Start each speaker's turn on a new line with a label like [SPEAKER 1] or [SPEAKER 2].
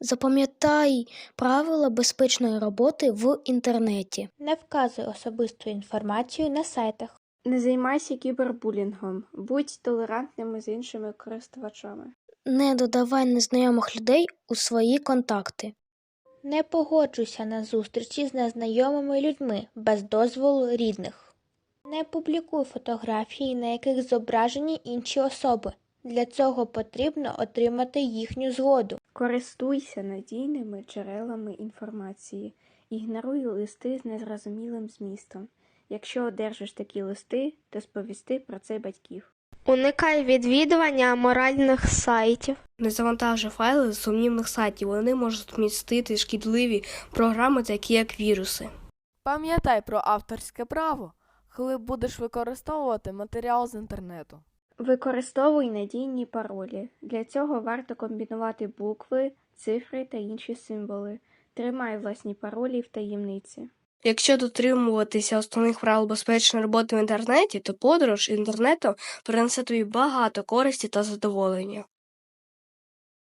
[SPEAKER 1] Запам'ятай правила безпечної роботи в інтернеті.
[SPEAKER 2] Не вказуй особисту інформацію на сайтах.
[SPEAKER 3] Не займайся кібербулінгом, будь толерантними з іншими користувачами.
[SPEAKER 1] Не додавай незнайомих людей у свої контакти.
[SPEAKER 2] Не погоджуйся на зустрічі з незнайомими людьми без дозволу рідних. Не публікуй фотографії, на яких зображені інші особи. Для цього потрібно отримати їхню згоду.
[SPEAKER 3] Користуйся надійними джерелами інформації. Ігноруй листи з незрозумілим змістом. Якщо одержиш такі листи, то сповісти про це батьків.
[SPEAKER 4] Уникай відвідування аморальних сайтів.
[SPEAKER 5] Не завантажуй файли з сумнівних сайтів, вони можуть містити шкідливі програми, такі як віруси.
[SPEAKER 6] Пам'ятай про авторське право, коли будеш використовувати матеріал з інтернету.
[SPEAKER 3] Використовуй надійні паролі. Для цього варто комбінувати букви, цифри та інші символи. Тримай власні паролі в таємниці.
[SPEAKER 5] Якщо дотримуватися основних правил безпечної роботи в інтернеті, то подорож інтернетом принесе тобі багато користі та задоволення.